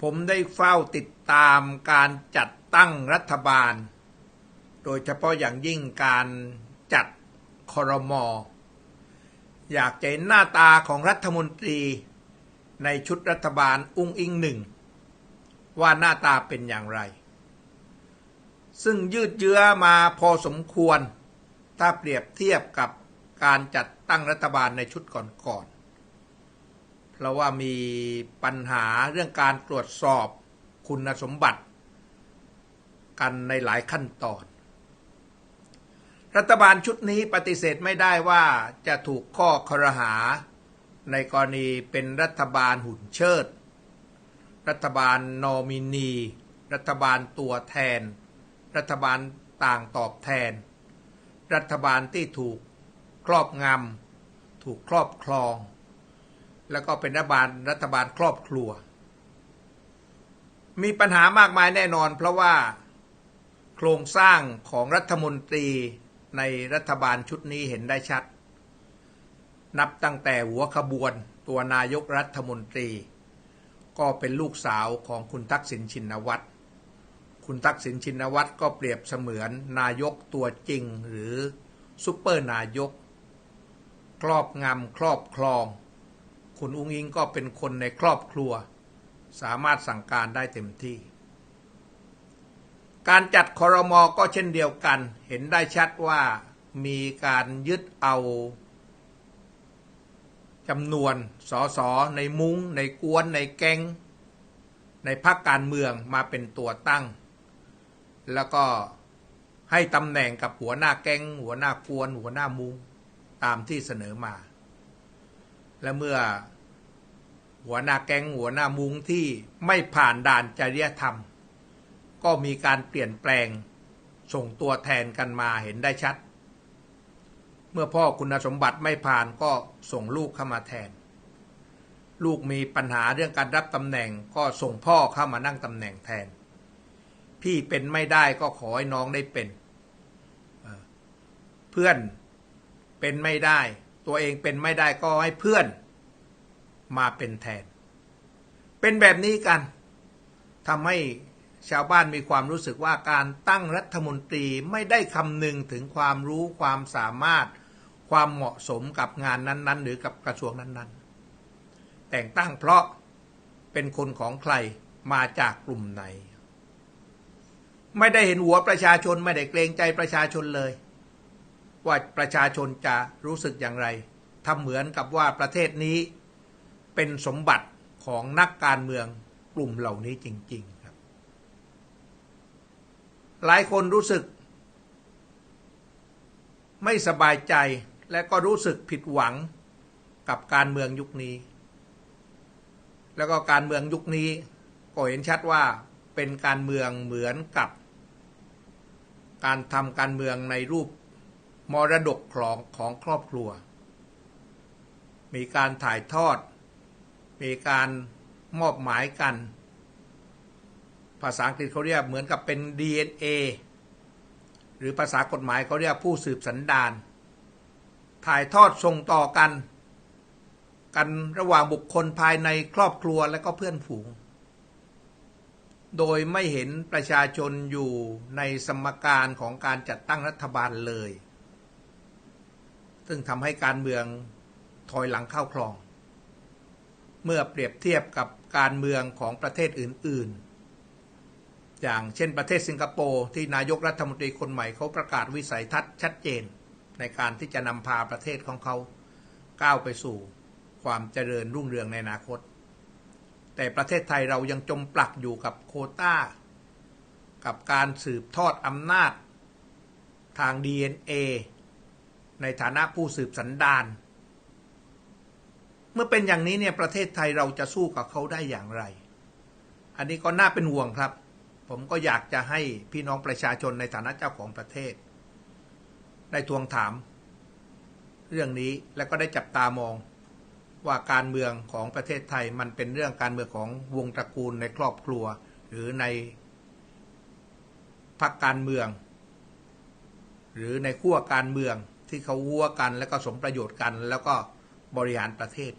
ผมได้เฝ้าติดตามการจัดตั้งรัฐบาล โดยเฉพาะอย่างยิ่งการจัดคอรมอยากจะเห็นหน้าตาของรัฐมนตรีในชุดรัฐบาลอุ้งอิงหนึ่ง ว่าหน้าตาเป็นอย่างไร ซึ่งยืดเยื้อมาพอสมควร ถ้าเปรียบเทียบกับการจัดตั้งรัฐบาลในชุดก่อนๆ เราว่ามีปัญหาเรื่องการตรวจสอบคุณสมบัติ กันในหลายขั้นตอน รัฐบาลชุดนี้ปฏิเสธไม่ได้ว่าจะถูกข้อครหา ในกรณีเป็นรัฐบาลหุ่นเชิด รัฐบาลนอมินี รัฐบาลตัวแทน รัฐบาลต่างตอบแทน รัฐบาลที่ถูกครอบงำถูกครอบครอง แล้วก็เป็นรัฐบาลรัฐบาลครอบครัว มีปัญหามากมายแน่นอน เพราะว่าโครงสร้างของรัฐมนตรีในรัฐบาลชุดนี้เห็นได้ชัด นับตั้งแต่หัวขบวนตัวนายกรัฐมนตรี ก็เป็นลูกสาวของคุณทักษิณชินวัตรคุณทักษิณชินวัตรก็เปรียบเสมือนนายกตัวจริงหรือซุปเปอร์นายก ครอบงำครอบครอง คุณอุ้งอิงก็เป็นคนในครอบครัว สามารถสั่งการได้เต็มที่ การจัดคอรมอก็เช่นเดียวกัน เห็นได้ชัดว่ามีการยึดเอาจำนวนสสในมุง้ง ในกวน ในแกงในพรรคการเมืองมาเป็นตัวตั้ง แล้วก็ให้ตำแหน่งกับหัวหน้าแกงหัวหน้ากวน หัวหน้ามุงตามที่เสนอมา และเมื่อหัวหน้าแก๊งหัวหน้ามุงที่ไม่ผ่านด่านจริยธรรม ก็มีการเปลี่ยนแปลงส่งตัวแทนกันมาเห็นได้ชัด เมื่อพ่อคุณสมบัติไม่ผ่านก็ส่งลูกเข้ามาแทน ลูกมีปัญหาเรื่องการรับตำแหน่งก็ส่งพ่อเข้ามานั่งตำแหน่งแทน พี่เป็นไม่ได้ก็ขอให้น้องได้เป็น เพื่อนเป็นไม่ได้ ตัวเองเป็นไม่ได้ก็ให้เพื่อนมาเป็นแทน เป็นแบบนี้กันทำให้ชาวบ้านมีความรู้สึกว่าการตั้งรัฐมนตรีไม่ได้คำนึงถึงความรู้ความสามารถ ความเหมาะสมกับงานนั้น ๆ หรือกับกระทรวงนั้น ๆ แต่งตั้งเพราะเป็นคนของใครมาจากกลุ่มไหน ไม่ได้เห็นหัวประชาชนไม่ได้เกรงใจประชาชนเลย ว่าประชาชนจะรู้สึกอย่างไรทำเหมือนกับว่าประเทศนี้เป็นสมบัติของนักการเมืองกลุ่มเหล่านี้จริง ๆ ครับ หลายคนรู้สึก ไม่สบายใจและก็รู้สึกผิดหวังกับการเมืองยุคนี้ แล้วก็การเมืองยุคนี้ก็เห็นชัดว่าเป็นการเมืองเหมือนกับ การทำการเมืองในรูป มรดกของของครอบครัว มีการถ่ายทอด มีการมอบหมายกัน ภาษาอังกฤษเขาเรียกเหมือนกับเป็น DNA หรือภาษากฎหมายเขาเรียกผู้สืบสันดาน ถ่ายทอดส่งต่อกัน กันระหว่างบุคคลภายในครอบครัวและก็เพื่อนฝูง โดยไม่เห็นประชาชนอยู่ในสมการของการจัดตั้งรัฐบาลเลย ซึ่งทำให้การเมืองถอยหลังเข้าคลอง เมื่อเปรียบเทียบกับการเมืองของประเทศอื่น ๆ อย่างเช่นประเทศสิงคโปร์ที่นายกรัฐมนตรีคนใหม่เขาประกาศวิสัยทัศน์ชัดเจน ในการที่จะนำพาประเทศของเขาก้าวไปสู่ความเจริญรุ่งเรืองในอนาคต แต่ประเทศไทยเรายังจมปลักอยู่กับโคตา้า กับการสืบทอดอำนาจทาง DNA ในฐานะผู้สืบสันดานเมื่อเป็นอย่างนี้เนี่ยประเทศไทยเราจะสู้กับเขาได้อย่างไร อันนี้ก็น่าเป็นห่วงครับ ผมก็อยากจะให้พี่น้องประชาชนในฐานะเจ้าของประเทศ ได้ทวงถาม เรื่องนี้และก็ได้จับตามองว่าการเมืองของประเทศไทยมันเป็นเรื่องการเมืองของวงตระกูลในครอบครัว หรือในพรรคการเมือง หรือในขั้วการเมือง ที่เขาวัวกัน แล้วก็สมประโยชน์กัน แล้วก็บริหารประเทศ